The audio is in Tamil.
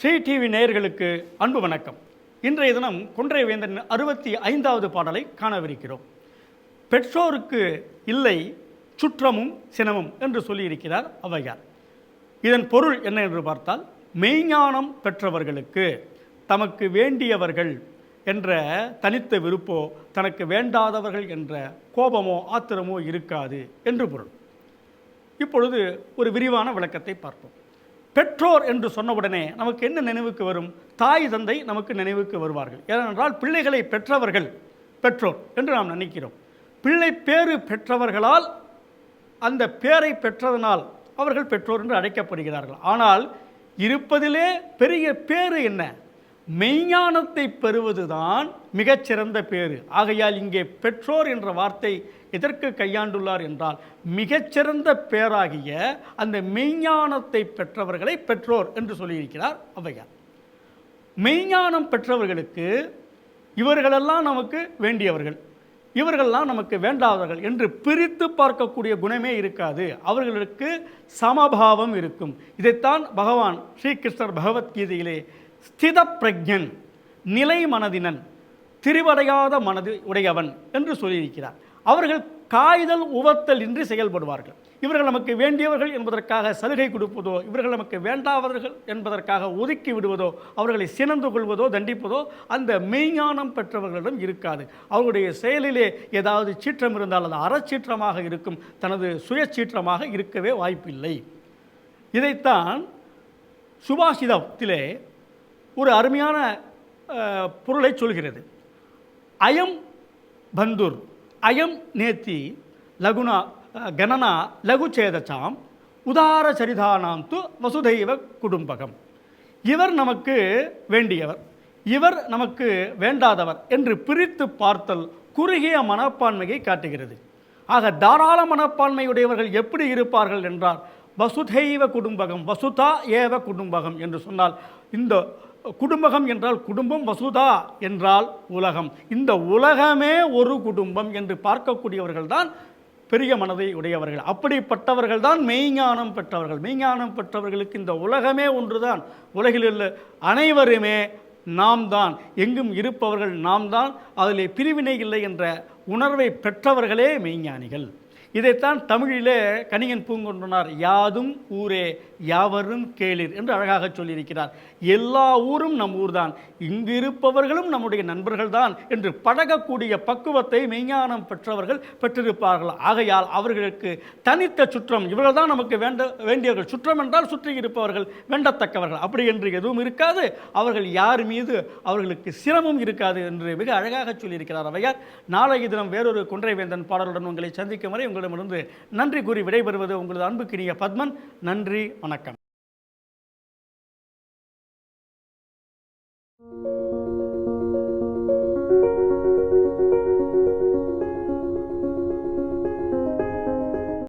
ஸ்ரீ டிவி நேயர்களுக்கு அன்பு வணக்கம். இன்றைய தினம் குன்றை வேந்தன் அறுபத்தி ஐந்தாவது பாடலை காணவிருக்கிறோம். பெற்றோருக்கு இல்லை சுற்றமும் சினமும் என்று சொல்லியிருக்கிறார் ஔவையார் இதன் பொருள் என்ன என்று பார்த்தால் மெய்ஞானம் பெற்றவர்களுக்கு தமக்கு வேண்டியவர்கள் என்ற தனித்த விருப்போ தனக்கு வேண்டாதவர்கள் என்ற கோபமோ ஆத்திரமோ இருக்காது என்று பொருள். இப்பொழுது ஒரு விரிவான விளக்கத்தை பார்ப்போம். பெற்றோர் என்று சொன்னவுடனே நமக்கு என்ன நினைவுக்கு வரும்? தாய் தந்தை நமக்கு நினைவுக்கு வருவார்கள். ஏனென்றால் பிள்ளைகளை பெற்றவர்கள் பெற்றோர் என்று நாம் நினைக்கிறோம். பிள்ளை பேறு பெற்றவர்களால் அந்த பேரை பெற்றதனால் அவர்கள் பெற்றோர் என்று அழைக்கப்படுகிறார்கள். ஆனால் இருப்பதிலே பெரிய பேறு என்ன? மெய்ஞானத்தை பெறுவதுதான் மிகச்சிறந்த பேறு. ஆகையால் இங்கே பெற்றோர் என்ற வார்த்தை எதற்கு கையாண்டுள்ளார் என்றால் மிகச்சிறந்த பேராகிய அந்த மெய்ஞானத்தை பெற்றவர்களை பெற்றோர் என்று சொல்லியிருக்கிறார் ஔவையார். மெய்ஞானம் பெற்றவர்களுக்கு இவர்களெல்லாம் நமக்கு வேண்டியவர்கள். இவர்கள்லாம் நமக்கு வேண்டாதவர்கள் என்று பிரித்து பார்க்கக்கூடிய குணமே இருக்காது. அவர்களுக்கு சமபாவம் இருக்கும். இதைத்தான் பகவான் ஸ்ரீகிருஷ்ணர் பகவத்கீதையிலே ஸ்தித பிரஜன் நிலை மனதினன் திரிவடையாத மனது உடையவன் என்று சொல்லியிருக்கிறார். அவர்கள் காய்தல் உவத்தல் இன்றி செயல்படுவார்கள். இவர்கள் நமக்கு வேண்டியவர்கள் என்பதற்காக சலுகை கொடுப்பதோ இவர்கள் நமக்கு வேண்டாதவர்கள் என்பதற்காக ஒதுக்கி விடுவதோ அவர்களை சினந்து கொள்வதோ தண்டிப்பதோ அந்த மெய்ஞானம் பெற்றவர்களிடம் இருக்காது. அவருடைய செயலிலே ஏதாவது சீற்றம் இருந்தால் அது அறச்சீற்றமாக இருக்கும். தனது சுயச்சீற்றமாக இருக்கவே வாய்ப்பில்லை. இதைத்தான் சுபாஷிதத்திலே ஒரு அருமையான பொருளை சொல்கிறது. அயம் பந்துர் அயம் நேத்தி லகுனா கணனா லகு சேதச்சாம் உதார சரிதானாம் து வசுதைவ குடும்பகம். இவர் நமக்கு வேண்டியவர். இவர் நமக்கு வேண்டாதவர் என்று பிரித்து பார்த்தல் குறுகிய மனப்பான்மையை காட்டுகிறது. ஆக தாராள மனப்பான்மையுடையவர்கள் எப்படி இருப்பார்கள் என்றால் வசுதைவ குடும்பகம் வசுதா ஏவ குடும்பகம் என்று சொன்னால் இந்த குடும்பகம் என்றால் குடும்பம் வசுதா என்றால் உலகம். இந்த உலகமே ஒரு குடும்பம் என்று பார்க்கக்கூடியவர்கள் தான் பெரிய மனதை உடையவர்கள். அப்படிப்பட்டவர்கள் தான் மெய்ஞானம் பெற்றவர்கள். மெய்ஞானம் பெற்றவர்களுக்கு இந்த உலகமே ஒன்றுதான். உலகில் உள்ள அனைவருமே நாம் தான் எங்கும் இருப்பவர்கள் நாம் தான் அதிலே பிரிவினை இல்லை என்ற உணர்வை பெற்றவர்களே மெய்ஞானிகள். இதைத்தான் தமிழிலே கணிகன் பூங்கொன்றனார் யாதும் ஊரே யாவரும் கேளிர் என்று அழகாக சொல்லியிருக்கிறார். எல்லா ஊரும் நம் ஊர்தான் இங்கு இருப்பவர்களும் நம்முடைய நண்பர்கள்தான் என்று பழகக்கூடிய பக்குவத்தை மெய்ஞானம் பெற்றவர்கள் பெற்றிருப்பார்கள். ஆகையால் அவர்களுக்கு தனித்த சுற்றம் இவர்கள் தான் நமக்கு வேண்ட வேண்டியவர்கள். சுற்றம் என்றால் சுற்றி இருப்பவர்கள் வேண்டத்தக்கவர்கள். அப்படி என்று எதுவும் இருக்காது. அவர்கள் யார் மீது அவர்களுக்கு சிரமம் இருக்காது என்று மிக அழகாக சொல்லியிருக்கிறார். அவையார் நாளைய தினம் வேறொரு குன்றைவேந்தன் பாடலுடன் உங்களை சந்திக்கும் வரை உங்களிடமிருந்து நன்றி கூறி விடைபெறுவது உங்களது அன்புக்கினிய பத்மன். நன்றி வணக்கம்.